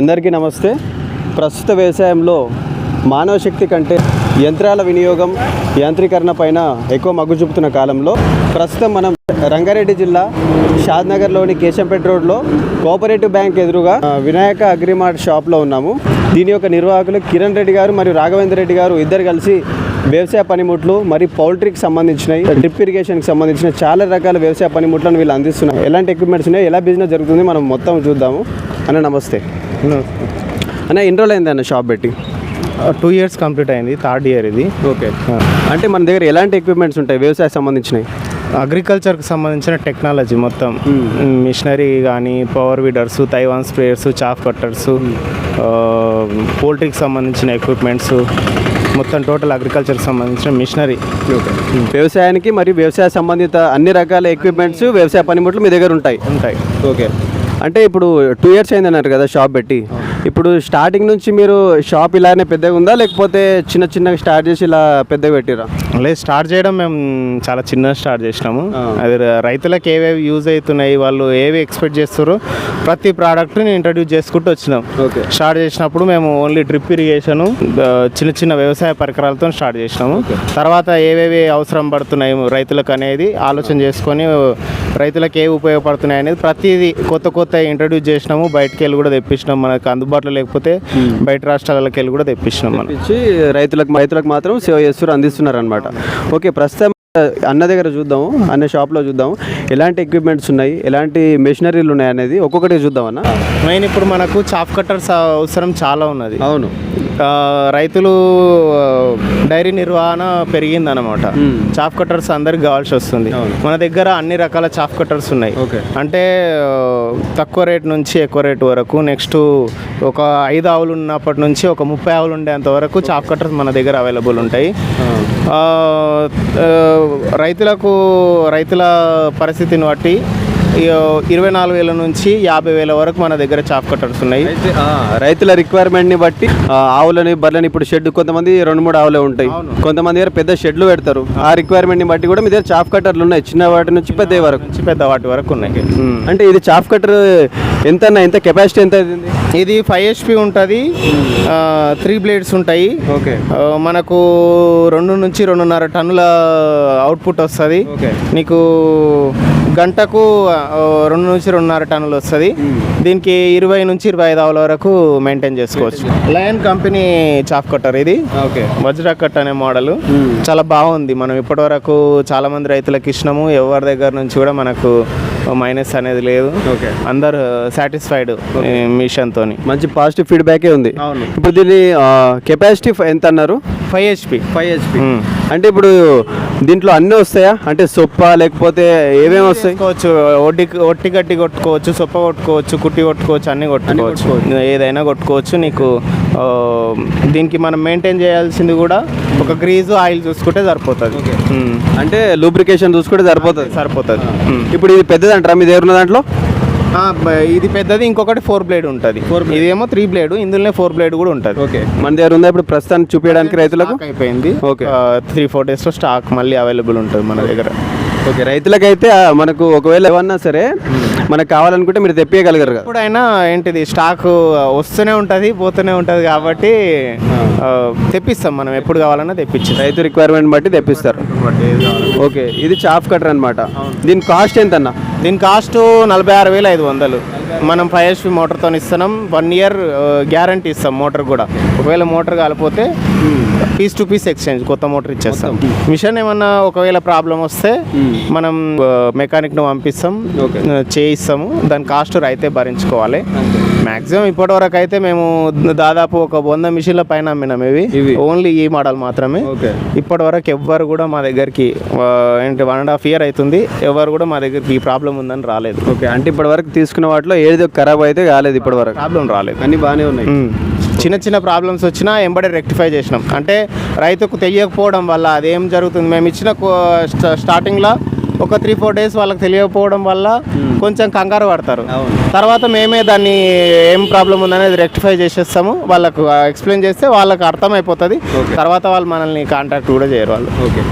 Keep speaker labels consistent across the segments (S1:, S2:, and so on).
S1: అందరికీ నమస్తే. ప్రస్తుత వ్యవసాయంలో మానవ శక్తి కంటే యంత్రాల వినియోగం యాంత్రీకరణ పైన ఎక్కువ మగ్గు చూపుతున్న కాలంలో ప్రస్తుతం మనం రంగారెడ్డి జిల్లా షాద్నగర్లోని కేశంపేట రోడ్లో కోఆపరేటివ్ బ్యాంక్ ఎదురుగా వినాయక అగ్రిమార్ట్ షాప్లో ఉన్నాము. దీని యొక్క నిర్వాహకులు కిరణ్ రెడ్డి గారు మరియు రాఘవేంద్ర రెడ్డి గారు ఇద్దరు కలిసి వ్యవసాయ పనిముట్లు మరియు పౌల్ట్రీకి సంబంధించినవి డ్రిప్ ఇరిగేషన్కి సంబంధించిన చాలా రకాల వ్యవసాయ పనిముట్లను వీళ్ళు అందిస్తున్నారు. ఎలాంటి ఎక్విప్మెంట్స్ ఉన్నాయి ఎలా బిజినెస్ జరుగుతుంది మనం మొత్తం చూద్దాము. అన్న నమస్తే. అన్న ఎన్ని రోజులు అయింది అన్న షాప్ పెట్టి?
S2: టూ ఇయర్స్ కంప్లీట్ అయింది థర్డ్ ఇయర్ ఇది.
S1: ఓకే. అంటే మన దగ్గర ఎలాంటి ఎక్విప్మెంట్స్ ఉంటాయి? వ్యవసాయ సంబంధించినవి?
S2: అగ్రికల్చర్కి సంబంధించిన టెక్నాలజీ మొత్తం. మిషనరీ కానీ power weeders Taiwan sprayers chaff cutters పోల్ట్రీకి సంబంధించిన ఎక్విప్మెంట్స్ మొత్తం టోటల్ అగ్రికల్చర్కి సంబంధించిన మిషనరీ.
S1: వ్యవసాయానికి మరియు వ్యవసాయ సంబంధిత అన్ని రకాల ఎక్విప్మెంట్స్ వ్యవసాయ పనిముట్లు మీ దగ్గర ఉంటాయి?
S2: ఉంటాయి.
S1: ఓకే. అంటే ఇప్పుడు టూ ఇయర్స్ అయింది అన్నారు కదా షాప్ పెట్టి. ఇప్పుడు స్టార్టింగ్ నుంచి మీరు షాప్ ఇలానే పెద్దగా ఉందా? లేకపోతే చిన్న చిన్నగా స్టార్ట్ చేసి ఇలా పెద్దగా పెట్టిరా?
S2: లేదు స్టార్ట్ చేయడం మేము చాలా చిన్నగా స్టార్ట్ చేసినాము. అది రైతులకు ఏవేవి యూజ్ అవుతున్నాయి వాళ్ళు ఏవి ఎక్స్పెక్ట్ చేస్తారో ప్రతి ప్రోడక్ట్ని ఇంట్రడ్యూస్ చేసుకుంటూ వచ్చినాం.
S1: ఓకే.
S2: స్టార్ట్ చేసినప్పుడు మేము ఓన్లీ డ్రిప్ ఇరిగేషన్ చిన్న చిన్న వ్యవసాయ పరికరాలతో స్టార్ట్ చేసినాము. తర్వాత ఏవేవి అవసరం పడుతున్నాయి రైతులకు అనేది ఆలోచన చేసుకొని రైతులకు ఏ ఉపయోగపడుతున్నాయి అనేది ప్రతిదీ కొత్త కొత్త ఇంట్రడ్యూస్ చేసినాము. బయటకు వెళ్ళి కూడా తెప్పించినాం మనకు అందుబాటులో లేకపోతే బయట రాష్ట్రాలకు వెళ్ళి కూడా తెప్పించినాం మనం.
S1: రైతులకు రైతులకు మాత్రం సేవ చేస్తారు అందిస్తున్నారు అనమాట ఓకే ప్రస్తుతం అన్న దగ్గర చూద్దాము అన్న షాప్లో చూద్దాం ఎలాంటి ఎక్విప్మెంట్స్ ఉన్నాయి ఎలాంటి మెషినరీలు ఉన్నాయి అనేది ఒక్కొక్కటి చూద్దాం అన్న.
S2: మెయిన్ ఇప్పుడు మనకు చాఫ్ కట్టర్స్ అవసరం చాలా ఉన్నది.
S1: అవును.
S2: రైతులు డైరీ నిర్వహణ పెరిగిందన్నమాట.
S1: మ్మ్.
S2: చాఫ్ కట్టర్స్ అందరికి కావాల్సి వస్తుంది. మన దగ్గర అన్ని రకాల చాఫ్ కట్టర్స్ ఉన్నాయి.
S1: ఓకే.
S2: అంటే తక్కువ రేట్ నుంచి ఎక్కువ రేట్ వరకు నెక్స్ట్ ఒక ఐదు ఆవులు ఉన్నప్పటి నుంచి ఒక ముప్పై ఆవులు ఉండేంత వరకు చాఫ్ కట్టర్స్ మన దగ్గర అవైలబుల్ ఉంటాయి. రైతులకు రైతుల పరిస్థితిని బట్టి ఇరవై నాలుగు వేల నుంచి యాభై వేల వరకు మన దగ్గర చాఫ్ కట్టర్స్ ఉన్నాయి
S1: రైతుల రిక్వైర్మెంట్ని బట్టి ఆవులని బర్రెని ఇప్పుడు షెడ్ కొంతమంది రెండు మూడు ఆవులే ఉంటాయి. కొంతమంది దగ్గర పెద్ద షెడ్లు పెడతారు. ఆ రిక్వైర్మెంట్ని బట్టి కూడా మీ దగ్గర చాఫ్ కట్టర్లు ఉన్నాయి. చిన్న వాటి నుంచి పెద్ద వరకు.
S2: పెద్ద వాటి వరకు ఉన్నాయి.
S1: అంటే ఇది చాఫ్ కట్టర్ ఎంత ఎంత కెపాసిటీ ఎంత ఇది
S2: ఇది ఫైవ్ హెచ్పి ఉంటుంది. త్రీ బ్లేడ్స్ ఉంటాయి.
S1: ఓకే.
S2: మనకు రెండు నుంచి రెండున్నర టన్నుల అవుట్పుట్ వస్తుంది.
S1: ఓకే.
S2: నీకు గంటకు రెండు నుంచి రెండున్నర టన్నులు వస్తుంది. దీనికి ఇరవై నుంచి ఇరవై ఐదు ఆవుల వరకు మెయింటైన్ చేసుకోవచ్చు. లయన్ కంపెనీ చాఫ్ కట్టర్ ఇది.
S1: ఓకే.
S2: వజ్రా కట్ అనే మోడల్. చాలా బాగుంది. మనం ఇప్పటివరకు చాలా మంది రైతులకు ఇచ్చినాము. ఎవరి దగ్గర నుంచి కూడా మనకు మైనస్ అనేది లేదు.
S1: ఓకే.
S2: అందరు సాటిస్ఫైడ్ మిషన్తో
S1: మంచి పాజిటివ్ ఫీడ్బ్యాకే ఉంది.
S2: అవును.
S1: ఇప్పుడు దీని కెపాసిటీ ఎంత అన్నారు
S2: ఫైవ్ హెచ్పి.
S1: Five HP. అంటే ఇప్పుడు దీంట్లో అన్నీ వస్తాయా? అంటే సొప్ప లేకపోతే ఏమేమి వస్తాయి?
S2: చేసుకోవచ్చు ఒడ్డి ఒట్టి గట్టి కొట్టుకోవచ్చు సొప్ప కొట్టుకోవచ్చు కుట్టి కొట్టుకోవచ్చు అన్ని కొట్టుకోవచ్చు. ఏదైనా కొట్టుకోవచ్చు. నీకు దీనికి మనం మెయింటైన్ చేయాల్సింది కూడా ఒక గ్రీజు ఆయిల్ చూసుకుంటే సరిపోతుంది.
S1: అంటే లూబ్రికేషన్ చూసుకుంటే సరిపోతుంది.
S2: సరిపోతుంది.
S1: ఇప్పుడు ఇది పెద్దదంటారా? మీ దగ్గర ఉన్న దాంట్లో?
S2: ఇది పెద్దది ఇంకొకటి ఫోర్ బ్లేడ్ ఉంటుంది. ఇదేమో త్రీ బ్లేడ్ ఇందులోనే ఫోర్ బ్లేడ్ కూడా ఉంటుంది.
S1: ఓకే. మన దగ్గర ఉందా ఇప్పుడు ప్రస్తుతానికి చూపించడానికి రైతులకు?
S2: అయిపోయింది.
S1: ఓకే.
S2: త్రీ ఫోర్ డేస్లో స్టాక్ మళ్ళీ అవైలబుల్ ఉంటుంది మన దగ్గర.
S1: ఓకే రైతులకైతే మనకు ఒకవేళ ఏమన్నా సరే మనకు కావాలనుకుంటే మీరు తెప్పియగలగరు కదా.
S2: ఎప్పుడైనా ఏంటిది స్టాక్ వస్తూనే ఉంటుంది పోతూనే ఉంటుంది కాబట్టి తెప్పిస్తాం మనం ఎప్పుడు కావాలన్నా తెప్పించి.
S1: రైతు రిక్వైర్మెంట్ బట్టి తెప్పిస్తారు. ఓకే ఇది చాఫ్ కటర్ అనమాట దీని కాస్ట్ ఎంత అన్న
S2: దీని కాస్ట్ నలభై ఆరు వేల ఐదు వందలు. మనం ఫైవ్ హెచ్పి మోటార్తో ఇస్తున్నాం వన్ ఇయర్ గ్యారంటీ ఇస్తాం మోటార్ కూడా. ఒకవేళ మోటార్ కాలిపోతే పీస్ టు పీస్ ఎక్స్చేంజ్ కొత్త మోటార్ ఇచ్చేస్తాం. మిషన్ ఏమన్నా ఒకవేళ ప్రాబ్లం వస్తే మనం మెకానిక్ను పంపిస్తాం
S1: Okay.
S2: ఆ, చేయిస్తాము. దాని కాస్ట్ రైతే భరించుకోవాలి. మ్యాక్సిమం ఇప్పటివరకు అయితే మేము దాదాపు ఒక వంద మిషన్ల పైన అమ్మినాం ఇవి? ఓన్లీ ఈ మోడల్ మాత్రమే. ఇప్పటి వరకు ఎవ్వరు కూడా మా దగ్గరికి ఏంటి వన్ అండ్ హాఫ్ ఇయర్ అవుతుంది ఎవరు కూడా మా దగ్గరికి ఈ ప్రాబ్లం ఉందని రాలేదు.
S1: ఓకే. అంటే ఇప్పటి వరకు తీసుకున్న వాటిలో ఏది ఖరాబ్ అయితే కాలేదు ఇప్పటి వరకు
S2: ప్రాబ్లం రాలేదు.
S1: అన్ని బాగానే ఉన్నాయి.
S2: చిన్న చిన్న ప్రాబ్లమ్స్ వచ్చినా ఎంబడే రెక్టిఫై చేసినాం. అంటే రైతుకు తెలియకపోవడం వల్ల అదేం జరుగుతుంది? మేము ఇచ్చిన స్టార్టింగ్లో ఒక త్రీ ఫోర్ డేస్ వాళ్ళకి తెలియకపోవడం వల్ల కొంచెం కంగారు పడతారు. తర్వాత మేమే దాన్ని ఏం ప్రాబ్లం ఉందనేది రెక్టిఫై చేసేస్తాము. వాళ్ళకు ఎక్స్ప్లెయిన్ చేస్తే వాళ్ళకి అర్థమైపోతుంది. తర్వాత వాళ్ళు మనల్ని కాంటాక్ట్ కూడా చేయరు వాళ్ళు.
S1: ఓకే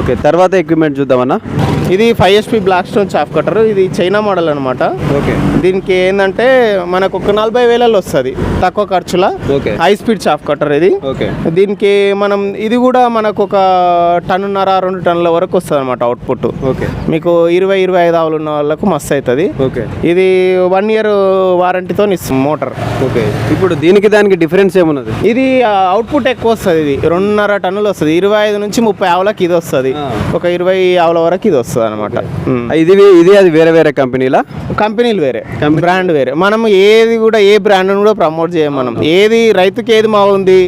S1: ఓకే తర్వాత ఎక్విప్మెంట్ చూద్దామన్నా.
S2: ఇది five SP black stone chaff cutter ఇది చైనా మోడల్ అనమాట
S1: ఓకే.
S2: దీనికి ఏంటంటే మనకు ఒక నలభై వేలలో వస్తుంది తక్కువ ఖర్చుల.
S1: Okay.
S2: High speed chaff cutter ఇది.
S1: ఓకే.
S2: దీనికి మనం ఇది కూడా మనకు ఒక టన్నున్నర రెండు టన్నుల వరకు వస్తుంది అనమాట అవుట్పుట్
S1: ఓకే.
S2: మీకు ఇరవై ఇరవై ఐదు ఆవులు ఉన్న వాళ్ళకు మస్తు అవుతుంది
S1: ఓకే.
S2: ఇది వన్ ఇయర్ వారంటీతో ఇస్తుంది మోటార్
S1: ఓకే. ఇప్పుడు దీనికి దానికి డిఫరెన్స్ ఏమున్నది?
S2: ఇది అవుట్పుట్ ఎక్కువ వస్తుంది ఇది. రెండున్నర టన్నులు వస్తుంది. ఇరవై ఐదు నుంచి ముప్పై ఆవులకి ఇది వస్తుంది.
S1: ఆ.
S2: ఒక ఇరవై ఆవుల వరకు ఇది వస్తుంది అనమాట
S1: ఇది ఇది అది వేరే వేరే కంపెనీలా?
S2: కంపెనీలు వేరే. బ్రాండ్ వేరే. మనం ఏది కూడా ఏ బ్రాండ్ కూడా ప్రమోట్ చేయం మనం. ఏది రైతుకి ఏది బాగుంది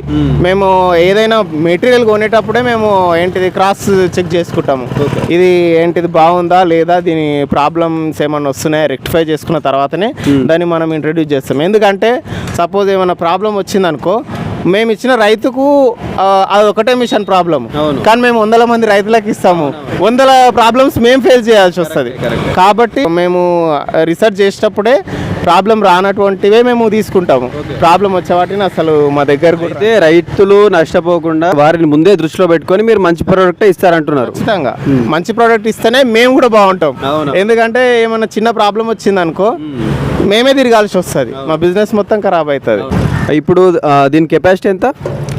S2: మేము ఏదైనా మెటీరియల్ కొనేటప్పుడే మేము ఏంటిది క్రాస్ చెక్ చేసుకుంటాము. ఇది ఏంటిది బాగుందా లేదా దీని ప్రాబ్లమ్స్ ఏమైనా వస్తున్నాయా రెక్టిఫై చేసుకున్న తర్వాతనే దాన్ని మనం ఇంట్రడ్యూస్ చేస్తాం ఎందుకంటే సపోజ్ ఏమైనా ప్రాబ్లం వచ్చిందనుకో మేము ఇచ్చిన రైతుకు అది ఒకటే మిషన్ ప్రాబ్లం. కానీ మేము వందల మంది రైతులకు ఇస్తాము. వందల ప్రాబ్లమ్స్ మేము ఫేస్ చేయాల్సి వస్తుంది. కాబట్టి మేము రీసెర్చ్ చేసేటప్పుడే ప్రాబ్లం రానటువంటివే మేము తీసుకుంటాము. ప్రాబ్లం వచ్చే వాటిని అసలు మా దగ్గర కూడా
S1: అయితే రైతులు నష్టపోకుండా వారిని ముందే దృష్టిలో పెట్టుకొని మీరు మంచి ప్రోడక్ట్ ఇస్తారంటున్నారు.
S2: ఖచ్చితంగా. మంచి ప్రోడక్ట్ ఇస్తేనే మేము కూడా బాగుంటాం. ఎందుకంటే ఏమైనా చిన్న ప్రాబ్లం వచ్చింది అనుకో మేమే తిరగాల్సి వస్తుంది. మా బిజినెస్ మొత్తం ఖరాబ్ అవుతుంది.
S1: ఇప్పుడు దీని కెపాసిటీ ఎంత?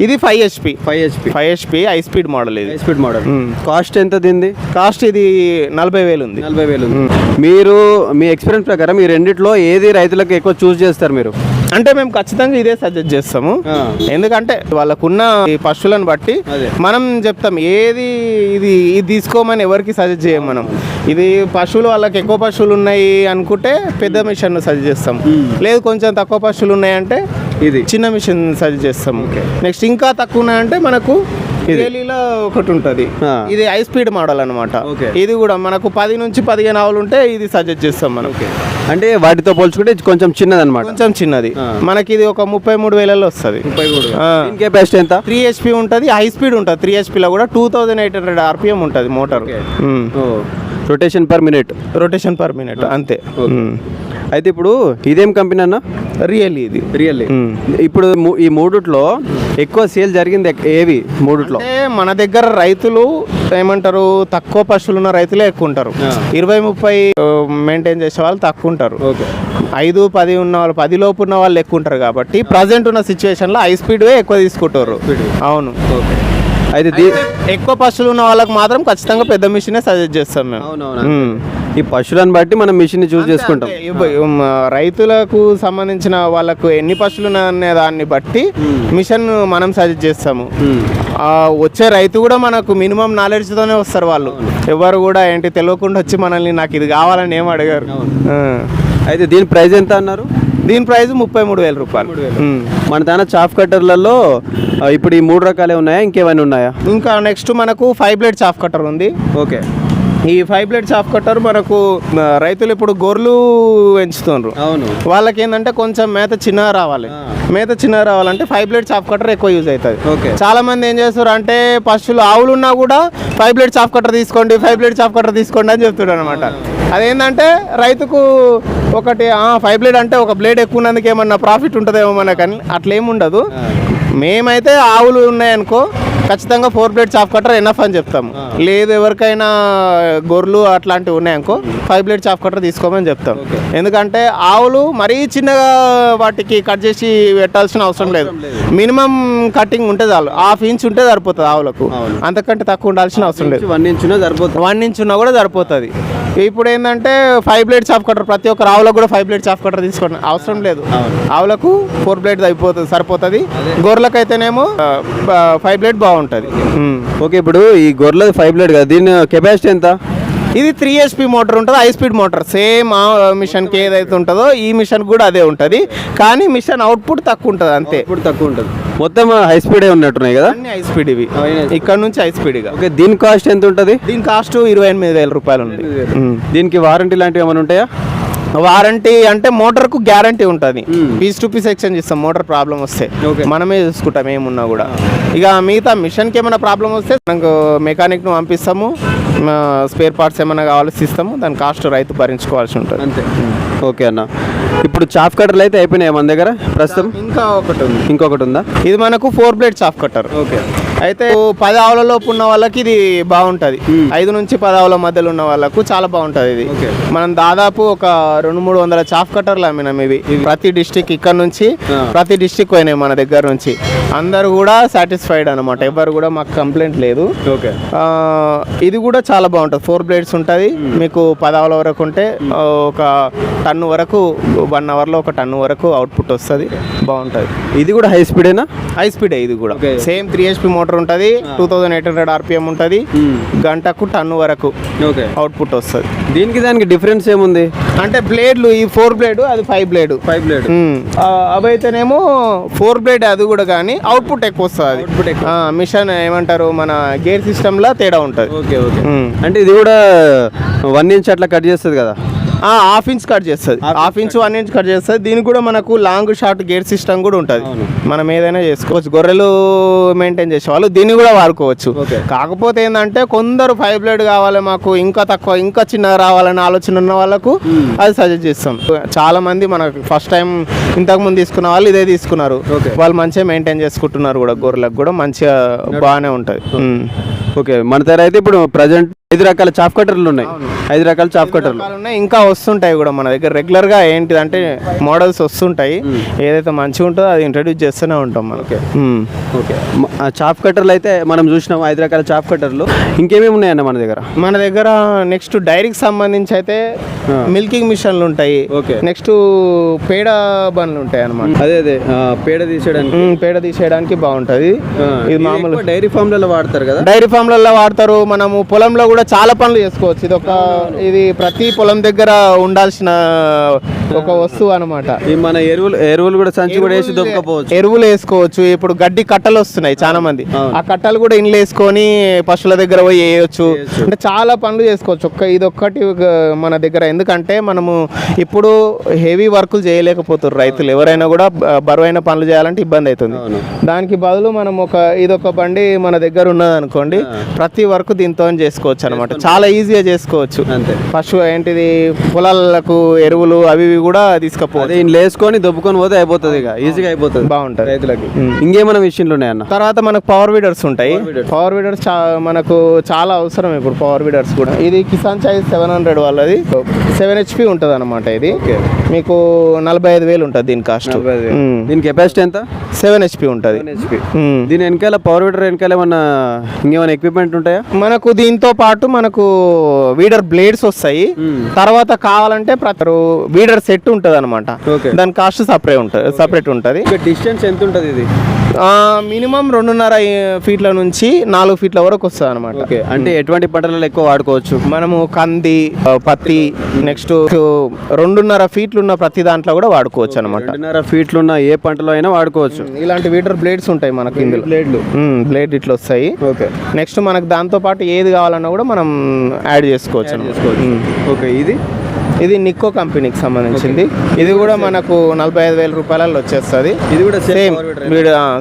S2: ఇది five HP
S1: five HP
S2: five HP high speed model ఇది.
S1: Speed model. కాస్ట్ ఎంత దీనిది
S2: కాస్ట్ ఇది నలభై వేలు ఉంది.
S1: నలభై వేలు మీరు మీ ఎక్స్పీరియన్స్ ప్రకారం ఈ రెండిట్లో ఏది రైతులకు ఎక్కువ చూస్ చేస్తారు మీరు?
S2: అంటే మేము ఖచ్చితంగా ఇదే సజెస్ట్ చేస్తాము. ఎందుకంటే వాళ్ళకున్న ఈ పశువులను బట్టి. మనం చెప్తాం ఏది ఇది ఇది తీసుకోమని ఎవరికి సజెస్ట్ చేయం మనం. ఇది పశువులు వాళ్ళకి ఎక్కువ పశువులు ఉన్నాయి అనుకుంటే పెద్ద మిషన్ సజెస్ట్ చేస్తాం. లేదు కొంచెం తక్కువ పశువులు ఉన్నాయంటే
S1: ఇది.
S2: చిన్న మిషన్ సజెస్ట్ చేస్తాం నెక్స్ట్ ఇంకా తక్కువ ఉన్నాయంటే మనకు డైలీలో ఒకటి ఉంటుంది. ఇది హై స్పీడ్ మోడల్ అనమాట. ఇది కూడా మనకు పది నుంచి పదిహేను ఆవులు ఉంటే ఇది సజెస్ట్ చేస్తాం మనం.
S1: అంటే వాటితో పోల్చుకుంటే కొంచెం చిన్నదన్నమాట.
S2: కొంచెం చిన్నది. మనకి ఇది ఒక ముప్పై మూడు వేలలో వస్తుంది.
S1: కెపాసిటీ ఎంత?
S2: త్రీ హెచ్పి ఉంటుంది హై స్పీడ్ ఉంటుంది. త్రీ హెచ్పిలో కూడా two thousand eight hundred RPM ఉంటుంది motor
S1: rotation per minute
S2: rotation per minute అంతే.
S1: అయితే ఇప్పుడు ఇదేం కంపెనీ అన్న?
S2: రియల్ ఇది.
S1: రియల్లీ
S2: మ్మ్.
S1: ఇప్పుడు ఈ మూడిట్లో ఎక్కువ సేల్ జరిగింది ఏవి మూడిట్లో?
S2: మన దగ్గర రైతులు ఏమంటారు తక్కువ పశువులు ఉన్న రైతులే ఎక్కువ ఉంటారు. ఇరవై ముప్పై మెయింటైన్ చేసే వాళ్ళు తక్కువ ఉంటారు
S1: ఓకే
S2: ఐదు పది ఉన్న వాళ్ళు పది లోపు ఉన్న వాళ్ళు ఎక్కువ ఉంటారు కాబట్టి ప్రజెంట్ ఉన్న సిచ్యువేషన్లో హై స్పీడ్ ఎక్కువ తీసుకుంటారు. అవును.
S1: ఓకే అయితే దీ
S2: ఎక్కువ పశువులు ఉన్న వాళ్ళకి మాత్రం ఖచ్చితంగా పెద్ద మిషనే సజెస్ట్ చేస్తాం మేము.
S1: ఈ పశువులను బట్టి మనం మిషన్ చూస్ చేసుకుంటాం.
S2: రైతులకు సంబంధించిన వాళ్ళకు ఎన్ని పశువులు అనే దాన్ని బట్టి మిషన్ మనం సజెస్ట్ చేస్తాము. వచ్చే రైతు కూడా మనకు మినిమం నాలెడ్జ్తోనే వస్తారు వాళ్ళు. ఎవరు కూడా ఏంటి తెలియకుండా వచ్చి మనల్ని నాకు ఇది కావాలని ఏం అడిగారు.
S1: అయితే దీని ప్రైస్ ఎంత అన్నారు?
S2: దీని ప్రైస్ ముప్పై మూడు వేల రూపాయలు.
S1: మన దాని చాఫ్ కట్టర్లలో ఇప్పుడు ఈ మూడు రకాలే ఉన్నాయా? ఇంకేమైనా ఉన్నాయా?
S2: ఇంకా నెక్స్ట్ మనకు ఫైవ్ బ్లేడ్ చాఫ్ కట్టర్ ఉంది.
S1: ఓకే.
S2: ఈ ఫైవ్ బ్లేడ్ చాఫ్ కట్టర్ మనకు రైతులు ఇప్పుడు గొర్రెలు పెంచుతున్నారు
S1: అవును.
S2: వాళ్ళకి ఏంటంటే కొంచెం మేత చిన్నగా రావాలి. మేత చిన్నగా రావాలంటే ఫైవ్ బ్లేడ్ చాఫ్ కట్టర్ ఎక్కువ యూజ్ అవుతుంది.
S1: ఓకే.
S2: చాలా మంది ఏం చేస్తారు అంటే పశువులు ఆవులు ఉన్నా కూడా ఫైవ్ బ్లేడ్ చాఫ్ కట్టర్ తీసుకోండి ఫైవ్ బ్లేడ్ చాఫ్ కట్టర్ తీసుకోండి అని చెప్తాడు అనమాట అదేంటంటే రైతుకు ఒకటి ఫైవ్ బ్లేడ్ అంటే ఒక బ్లేడ్ ఎక్కువ ఉన్నందుకు ఏమన్నా ప్రాఫిట్ ఉంటుందేమో మనకని. అట్లా ఏమి ఉండదు మేమైతే ఆవులు ఉన్నాయనుకో ఖచ్చితంగా four blade chaff cutter enough అని చెప్తాము. లేదు ఎవరికైనా గొర్రెలు అట్లాంటివి ఉన్నాయనుకో ఫైవ్ బ్లేడ్ చాఫ్ కట్టర్ తీసుకోమని చెప్తాం. ఎందుకంటే ఆవులు మరీ చిన్నగా వాటికి కట్ చేసి పెట్టాల్సిన అవసరం లేదు. మినిమం కటింగ్ ఉంటే చాలు. హాఫ్ ఇంచ్ ఉంటే సరిపోతుంది ఆవులకు. అంతకంటే తక్కువ ఉండాల్సిన అవసరం లేదు.
S1: వన్ ఇంచునే సరిపోతుంది.
S2: వన్ ఇంచ్ ఉన్నా కూడా సరిపోతుంది. ఇప్పుడు ఏంటంటే ఫైవ్ బ్లేడ్ చాఫ్ కట్టర్ ప్రతి ఒక్క ఆవులకు కూడా ఫైవ్ బ్లేడ్ చాఫ్ కట్టర్ తీసుకోండి. అవసరం లేదు. ఆవులకు ఫోర్ బ్లేడ్ అయిపోతుంది సరిపోతుంది. గొర్రెలకైతేనేమో ఫైవ్ బ్లేడ్ బాగుంటుంది ఉమ్.
S1: ఓకే ఇప్పుడు ఈ గొర్రెల ఫైవ్ బ్లేడ్ కదా దీని కెపాసిటీ ఎంత?
S2: ఇది త్రీ హెచ్పి మోటార్ ఉంటుంది హై స్పీడ్ మోటార్ సేమ్ ఆ మిషన్కి ఏదైతే ఉంటుందో ఈ మిషన్ కూడా అదే ఉంటుంది. కానీ మిషన్ అవుట్పుట్ తక్కువ ఉంటుంది అంతే.
S1: ఇప్పుడు తక్కువ ఉంటుంది. మొత్తం హై స్పీడే ఉన్నట్టున్నాయి కదా?
S2: అన్ని హై స్పీడ్ ఇవి. ఇక్కడ నుంచి హై స్పీడ్ ఇక.
S1: ఓకే దీని కాస్ట్ ఎంత ఉంటుంది?
S2: దీని కాస్ట్ ఇరవై ఎనిమిది వేల రూపాయలు ఉంది.
S1: దీనికి వారంటీ లాంటివి ఏమైనా ఉంటాయా?
S2: వారంటీ అంటే మోటార్కు గ్యారంటీ ఉంటుంది. పీస్ టు పీస్ ఎక్స్చేంజ్ ఇస్తాం మోటార్ ప్రాబ్లం వస్తే. మనమే చూసుకుంటాం ఏమున్నా కూడా. ఇక మిగతా మిషన్కి ఏమైనా ప్రాబ్లం వస్తే మనకు మెకానిక్ను పంపిస్తాము. స్పేర్ పార్ట్స్ ఏమైనా కావాల్సి ఇస్తాము దాని కాస్ట్ రైతు భరించుకోవాల్సి ఉంటుంది.
S1: అంతే. ఓకే అన్న. ఇప్పుడు చాఫ్ కట్టర్లు అయితే అయిపోయినాయి మన దగ్గర? ప్రస్తుతం?
S2: ఇంకా ఒకటి ఉంది.
S1: ఇంకొకటి ఉందా?
S2: ఇది మనకు four blade chaff cutter.
S1: Okay.
S2: అయితే పది ఆవుల లోపు ఉన్న వాళ్ళకి ఇది బాగుంటుంది. ఐదు నుంచి పది ఆవుల మధ్యలో ఉన్న వాళ్ళకు చాలా బాగుంటుంది ఇది. మనం దాదాపు ఒక రెండు మూడు వందల చాఫ్ కట్టర్లు అమ్మినాం ఇవి. ప్రతి డిస్టిక్ ఇక్కడ నుంచి. ప్రతి డిస్టిక్ పోయినాయి మన దగ్గర నుంచి. అందరు కూడా సాటిస్ఫైడ్ అనమాట ఎవరు కూడా మాకు కంప్లైంట్ లేదు. ఇది కూడా చాలా బాగుంటుంది. ఫోర్ బ్లేడ్స్ ఉంటుంది. మీకు పదావుల వరకు ఉంటే ఆ, ఒక టన్ను వరకు వన్ అవర్లో ఒక టన్ను వరకు అవుట్పుట్ వస్తుంది. బాగుంటుంది.
S1: ఇది కూడా హై స్పీడేనా
S2: హై స్పీడ్ ఇది కూడా. సేమ్ త్రీ హెచ్పి మోటార్ ఉంటుంది. Two thousand eight hundred RPM ఉంటుంది. గంటకు టన్ను వరకు
S1: ఓకే
S2: అవుట్పుట్ వస్తుంది.
S1: దీనికి దానికి డిఫరెన్స్ ఏముంది?
S2: అంటే బ్లేడ్లు ఈ ఫోర్ బ్లేడ్ అది ఫైవ్ బ్లేడ్
S1: ఫైవ్ బ్లేడ్
S2: అవైతేనేమో ఫోర్ బ్లేడ్ అది కూడా కానీ అవుట్పుట్ ఎక్కువ వస్తుంది. మిషన్ ఏమంటారు? మన గేర్ సిస్టంలో తేడా ఉంటుంది.
S1: ఓకే ఓకే అంటే ఇది కూడా వన్ ఇంచ్ అట్లా కట్ చేస్తుంది కదా.
S2: హాఫ్ ఇంచ్ కట్ చేస్తుంది. Half inch one inch cut చేస్తుంది. దీనికి కూడా మనకు లాంగ్ షార్ట్ గేర్ సిస్టమ్ కూడా ఉంటుంది. మనం ఏదైనా చేసుకోవచ్చు. గొర్రెలు మెయింటైన్ చేసేవాళ్ళు దీన్ని కూడా వాడుకోవచ్చు. కాకపోతే ఏంటంటే కొందరు ఫైవ్ బ్లేడ్ కావాలి మాకు ఇంకా తక్కువ ఇంకా చిన్నగా రావాలని ఆలోచన ఉన్న వాళ్ళకు అది సజెస్ట్ చేస్తాం. చాలా మంది మనకు ఫస్ట్ టైం ఇంతకు ముందు తీసుకున్న వాళ్ళు ఇదే తీసుకున్నారు. వాళ్ళు మంచిగా మెయింటైన్ చేసుకుంటున్నారు కూడా. గొర్రెలకు కూడా మంచిగా బాగానే ఉంటుంది.
S1: ఓకే. మన దగ్గర అయితే ఇప్పుడు ప్రజెంట్ ఐదు రకాల చాఫ్ కట్టర్లు ఉన్నాయి. ఐదు రకాల చాఫ్ కట్టర్లు.
S2: ఉన్నాయి. ఇంకా వస్తుంటాయి కూడా మన దగ్గర. రెగ్యులర్గా ఏంటిదంటే మోడల్స్ వస్తుంటాయి. ఏదైతే మంచిగా ఉంటుందో అది ఇంట్రడ్యూస్ చేస్తూనే ఉంటాం మనం.
S1: ఓకే. చాఫ్ కట్టర్లు అయితే మనం చూసినాం ఐదు రకాల చాఫ్ కట్టర్లు. ఇంకేమేమి ఉన్నాయన్న మన దగ్గర?
S2: మన దగ్గర నెక్స్ట్ డైరీకి సంబంధించి అయితే మిల్కింగ్ మిషన్లు ఉంటాయి.
S1: ఓకే.
S2: నెక్స్ట్ పేడ బండ్లు ఉంటాయి అనమాట
S1: అదే అదే. పేడ తీసేయడానికి.
S2: పేడ తీసేయడానికి బాగుంటుంది. ఇది మామూలు
S1: డైరీ ఫామ్లలో వాడతారు కదా?
S2: డైరీ ఫామ్లలో వాడతారు. మనము పొలంలో కూడా చాలా పనులు చేసుకోవచ్చు. ఇది ఒక ఇది ప్రతి పొలం దగ్గర ఉండాల్సిన ఒక వస్తువు అనమాట
S1: ఈ మన ఎరువులు ఎరువులు కూడా సంచి కూడా వేసి
S2: ఎరువులు వేసుకోవచ్చు. ఇప్పుడు గడ్డి కట్టలు వస్తున్నాయి చాలా మంది. ఆ కట్టలు కూడా ఇండ్లు వేసుకొని పశువుల దగ్గర పోయి వేయొచ్చు. అంటే చాలా పనులు చేసుకోవచ్చు. ఒక్క ఇది ఒక్కటి ఒక మన దగ్గర. ఎందుకంటే మనము ఇప్పుడు హెవీ వర్కులు చేయలేకపోతారు రైతులు. ఎవరైనా కూడా బరువైన పనులు చేయాలంటే ఇబ్బంది అవుతుంది. దానికి బదులు మనం ఒక ఇది ఒక బండి మన దగ్గర ఉన్నది అనుకోండి ప్రతి వర్క్ దీంతో చేసుకోవచ్చు అనమాట చాలా ఈజీగా చేసుకోవచ్చు.
S1: అంతే.
S2: పశువు ఏంటిది పొలాలకు ఎరువులు అవి ఇవి కూడా
S1: ఇంట్లో వేసుకొని దొబ్బుకొని పోతే అయిపోతుంది ఇక. ఈజీగా అయిపోతుంది
S2: బాగుంటుంది.
S1: రైతులకి. ఇంకేమైనా మిషన్లు ఉన్నాయన్న?
S2: తర్వాత మనకు పవర్ వీడర్స్ ఉంటాయి. పవర్ వీడర్స్ మనకు చాలా అవసరం ఇప్పుడు పవర్ వీడర్స్ కూడా. ఇది కిసాన్ చాయిస్ సెవెన్ హండ్రెడ్ వాళ్ళది. సెవెన్ హెచ్పి ఉంటుంది అనమాట ఇది. మీకు నలభై ఐదు వేలు ఉంటుంది దీని కాస్ట్.
S1: దీని కెపాసిటీ ఎంత?
S2: సెవెన్ హెచ్పి ఉంటుంది.
S1: దీని వెనకాల పవర్ వీడర్ వెనకాల ఏమన్నా ఇంకేమైనా ఎక్విప్మెంట్ ఉంటాయా?
S2: మనకు దీంతో పాటు మనకు వీడర్ బ్లేడ్స్ వస్తాయి. తర్వాత కావాలంటే ప్రతి వీడర్ సెట్ ఉంటుంది అనమాట. దాని కాస్ట్ సపరేట్ ఉంటుంది సపరేట్ ఉంటుంది.
S1: డిస్టెన్స్ ఎంత ఉంటుంది ఇది?
S2: మినిమం రెండున్నర ఫీట్ల నుంచి నాలుగు ఫీట్ల వరకు వస్తుంది అనమాట
S1: అంటే ఎటువంటి పంటలలో ఎక్కువ వాడుకోవచ్చు?
S2: మనము కంది పత్తి నెక్స్ట్ రెండున్నర ఫీట్లు ఉన్న ప్రతి దాంట్లో కూడా వాడుకోవచ్చు అనమాట
S1: రెండున్నర ఫీట్లు ఉన్న ఏ పంటలో అయినా వాడుకోవచ్చు.
S2: ఇలాంటి వీటర్ బ్లేడ్స్ ఉంటాయి మనకి ఇందులో.
S1: బ్లేడ్లు
S2: బ్లేడ్ ఇట్లా వస్తాయి.
S1: ఓకే.
S2: నెక్స్ట్ మనకు దాంతో పాటు ఏది కావాలన్నా కూడా మనం యాడ్ చేసుకోవచ్చు.
S1: ఓకే. ఇది?
S2: ఇది నిక్కో కంపెనీకి సంబంధించింది. ఇది కూడా మనకు నలభై ఐదు వేల రూపాయలలో వచ్చేస్తుంది.
S1: ఇది కూడా
S2: same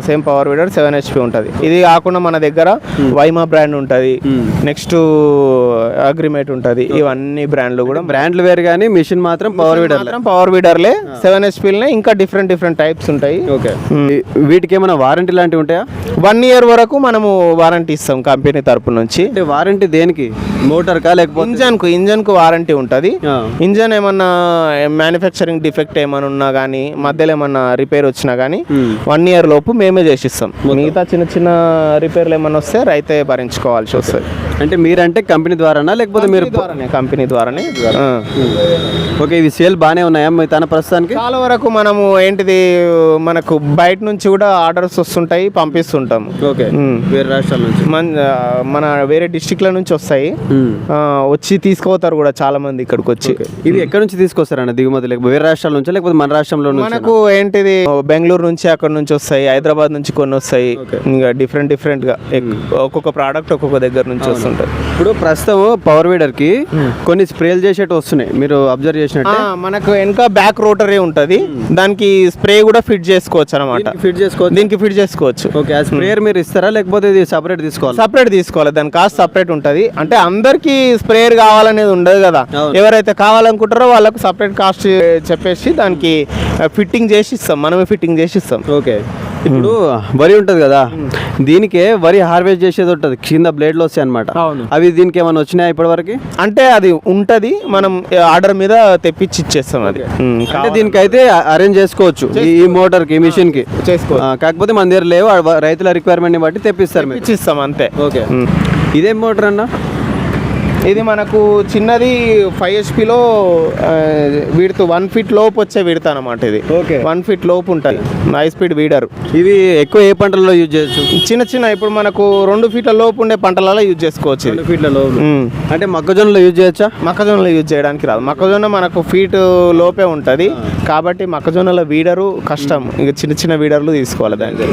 S1: same
S2: power weeder seven HP ఉంటుంది. ఇది కాకుండా మన దగ్గర వైమా బ్రాండ్ ఉంటుంది.
S1: Hmm.
S2: నెక్స్ట్ అగ్రిమేట్ ఉంటుంది. ఇవన్నీ బ్రాండ్లు కూడా
S1: బ్రాండ్లు వేరు కానీ మిషన్ మాత్రం పవర్ వీడర్
S2: పవర్ వీడర్లే సెవెన్ హెచ్పీలనే ఇంకా డిఫరెంట్ డిఫరెంట్ టైప్స్ ఉంటాయి.
S1: ఓకే వీటికి ఏమైనా వారంటీ లాంటివి ఉంటాయా?
S2: వన్ ఇయర్ వరకు మనము వారంటీ ఇస్తాం కంపెనీ తరపు నుంచి.
S1: వారంటీ దేనికి? మోటార్ కా లేకపోతే?
S2: ఇంజన్కు ఇంజన్కు వారంటీ ఉంటుంది.
S1: ఆ.
S2: ఇంజన్ ఏమన్నా మ్యానుఫ్యాక్చరింగ్ డిఫెక్ట్ ఏమైనా ఉన్నా కానీ మధ్యలో ఏమన్నా రిపేర్ వచ్చినా కానీ
S1: Hmm.
S2: వన్ ఇయర్ లోపు మేమే చేసిస్తాం. మిగతా చిన్న చిన్న రిపేర్లు ఏమన్నా వస్తే రైతే భరించుకోవాల్సి వస్తుంది.
S1: అంటే మీరంటే కంపెనీ ద్వారానా లేకపోతే మీరు
S2: ద్వారానే కంపెనీ ద్వారానే. ఆ.
S1: ఓకే ఇవి సేల్ బాగానే ఉన్నాయా మీ తన ప్రస్తుతానికి?
S2: చాలా వరకు మనము ఏంటిది మనకు బయట నుంచి కూడా ఆర్డర్స్ వస్తుంటాయి పంపిస్తుంటాం
S1: ఓకే.
S2: మ్మ్.
S1: వేరే రాష్ట్రాల నుంచి.
S2: మన మన వేరే డిస్టిక్ల నుంచి వస్తాయి. ఆ, వచ్చి తీసుకుపోతారు కూడా చాలా మంది ఇక్కడికి వచ్చి
S1: ఇవి ఎక్కడి నుంచి తీసుకొస్తారన్న దిగుమతి? లేకపోతే వేరే రాష్ట్రాల నుంచి లేకపోతే మన రాష్ట్రంలో
S2: మనకు ఏంటిది బెంగళూరు నుంచి అక్కడ నుంచి వస్తాయి హైదరాబాద్ నుంచి కొన్ని వస్తాయి. ఇంకా డిఫరెంట్ డిఫరెంట్గా. ఒక్కొక్క ప్రోడక్ట్ ఒక్కొక్క దగ్గర నుంచి వస్తుంది ఉంటుంది
S1: ఇప్పుడు ప్రస్తుతం పవర్ వీడర్కి కొన్ని స్ప్రేలు చేసేట్టు వస్తున్నాయి. మీరు అబ్జర్వ్ చేసినట్టే.
S2: మనకు వెనక బ్యాక్ రోటరీ ఉంటుంది. దానికి స్ప్రే కూడా ఫిట్ చేసుకోవచ్చు అనమాట
S1: ఫిట్ చేసుకోవచ్చు?
S2: దీనికి ఫిట్ చేసుకోవచ్చు.
S1: ఓకే స్ప్రేయర్ మీరు ఇస్తారా లేకపోతే ఇది సపరేట్ తీసుకోవాలి?
S2: సపరేట్ తీసుకోవాలి. దాని కాస్ట్ సపరేట్ ఉంటుంది. అంటే అందరికీ స్ప్రేయర్ కావాలనేది ఉండదు కదా. ఎవరైతే కావాలనుకుంటారో వాళ్ళకు సపరేట్ కాస్ట్ చెప్పేసి దానికి ఫిట్టింగ్ చేసి ఇస్తాం. మనమే ఫిట్టింగ్ చేసి ఇస్తాం.
S1: ఓకే. ఇప్పుడు వరి ఉంటుంది కదా దీనికే వరి హార్వెస్ట్ చేసేది ఉంటుంది. కింద బ్లేడ్లు వస్తాయి అనమాట. అవి దీనికి ఏమైనా వచ్చినాయా ఇప్పటివరకు
S2: అంటే అది ఉంటది మనం ఆర్డర్ మీద తెప్పించి ఇచ్చేస్తాం అది.
S1: అంటే దీనికైతే అరేంజ్ చేసుకోవచ్చు ఈ- ఈ మోటార్కి ఈ మిషన్కి
S2: చేసుకోవచ్చు.
S1: కాకపోతే మన దగ్గర లేవు రైతుల రిక్వైర్మెంట్ని బట్టి తెప్పిస్తారు
S2: ఇస్తాం అంతే.
S1: ఓకే. ఇదేం మోటార్ అన్న?
S2: ఇది మనకు చిన్నది ఫైవ్ హెచ్పిలో వీడితో వన్ ఫీట్ లోపు వచ్చే విడత అనమాట ఇది.
S1: ఓకే.
S2: వన్ ఫీట్ లోపు ఉంటుంది. High speed weeder.
S1: ఇవి ఎక్కువ ఏ పంటల్లో యూజ్ చేయొచ్చు?
S2: చిన్న చిన్న ఇప్పుడు మనకు రెండు ఫీట్ల లోపు ఉండే పంటలలో యూజ్ చేసుకోవచ్చు ఇది.
S1: రెండు ఫీట్లలో
S2: ఉమ్.
S1: అంటే మొక్కజొన్నలో యూజ్ చేయొచ్చా?
S2: మొక్కజొన్నలో యూజ్ చేయడానికి రాదు. మొక్కజొన్న మనకు ఫీట్ లోపే ఉంటుంది. కాబట్టి మొక్కజొన్నల వీడరు కష్టం. ఇక చిన్న చిన్న వీడర్లు తీసుకోవాలి దానికి.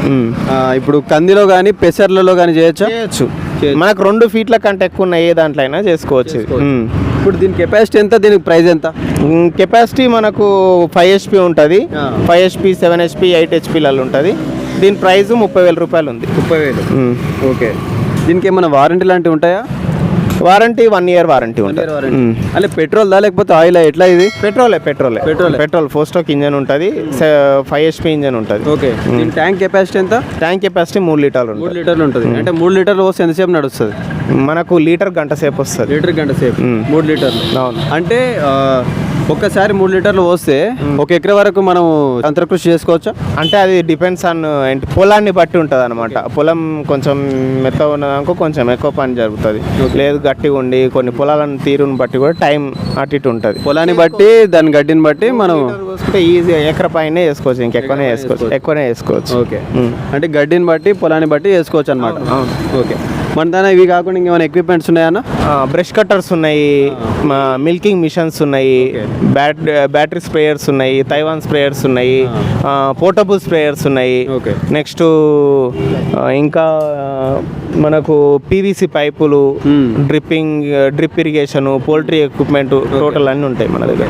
S1: ఆ, ఇప్పుడు కందిలో కానీ పెసర్లలో కానీ చేయొచ్చా?
S2: చేయొచ్చు. మనకు రెండు ఫీట్ల కంటే ఎక్కువ ఉన్న ఏ దాంట్లో అయినా చేసుకోవచ్చు.
S1: ఇప్పుడు దీని కెపాసిటీ ఎంత? దీనికి ప్రైస్ ఎంత?
S2: కెపాసిటీ మనకు ఫైవ్ హెచ్పి ఉంటుంది. Five HP seven HP eight హెచ్పిలలో ఉంటుంది. దీని ప్రైస్ ముప్పై వేల రూపాయలు ఉంది.
S1: ముప్పై వేలు. ఓకే. దీనికి ఏమైనా వారంటీ లాంటివి ఉంటాయా?
S2: వారంటీ వన్ ఇయర్ వారంటీ ఉంటుంది.
S1: అంటే పెట్రోల్ దా లేకపోతే ఆయిల్ ఎట్లా ఇది?
S2: పెట్రోలే పెట్రోలే.
S1: పెట్రోలే.
S2: పెట్రోల్ ఫోస్టోక్ ఇంజన్ ఉంటుంది. ఫైవ్ హెచ్పి ఇంజన్ ఉంటుంది.
S1: ఓకే. దీని ట్యాంక్ కెపాసిటీ ఎంత?
S2: ట్యాంక్ కెపాసిటీ మూడు లీటర్లు
S1: మూడు లీటర్లు ఉంటుంది. అంటే మూడు లీటర్లు పోస్తే ఎంతసేపు నడుస్తుంది?
S2: మనకు లీటర్ గంట సేపు వస్తుంది.
S1: లీటర్ గంట సేపు. మూడు లీటర్లు.
S2: అవును.
S1: అంటే ఒక్కసారి మూడు లీటర్లు పోస్తే ఒక ఎకర వరకు మనం అంతర్కృషి చేసుకోవచ్చా?
S2: అంటే అది డిపెండ్స్ ఆన్ ఏంటి పొలాన్ని బట్టి ఉంటుంది అనమాట పొలం కొంచెం మెత్త ఉన్నదానికి కొంచెం ఎక్కువ పని జరుగుతుంది. లేదు గట్టిగా ఉండి కొన్ని పొలాలను తీరుని బట్టి కూడా టైం అటు ఇటు ఉంటుంది.
S1: పొలాన్ని బట్టి దాని గడ్డిని బట్టి మనం
S2: ఈజీ ఎకర పైనే వేసుకోవచ్చు ఇంకెక్కువనే వేసుకోవచ్చు ఎక్కువనే వేసుకోవచ్చు.
S1: ఓకే. అంటే గడ్డిని బట్టి పొలాన్ని బట్టి వేసుకోవచ్చు అనమాట. ఓకే మన దాని ఇవి కాకుండా ఇంకేమైనా ఎక్విప్మెంట్స్ ఉన్నాయన్నా
S2: బ్రష్ కట్టర్స్ ఉన్నాయి మిల్కింగ్ మిషన్స్ ఉన్నాయి బ్యాట్ బ్యాటరీ స్ప్రేయర్స్ ఉన్నాయి తైవాన్ స్ప్రేయర్స్ ఉన్నాయి పోర్టబుల్ స్ప్రేయర్స్ ఉన్నాయి. నెక్స్ట్ ఇంకా మనకు పీవీసీ పైపులు. Dripping drip irrigation poultry equipment total అన్నీ ఉంటాయి మన దగ్గర.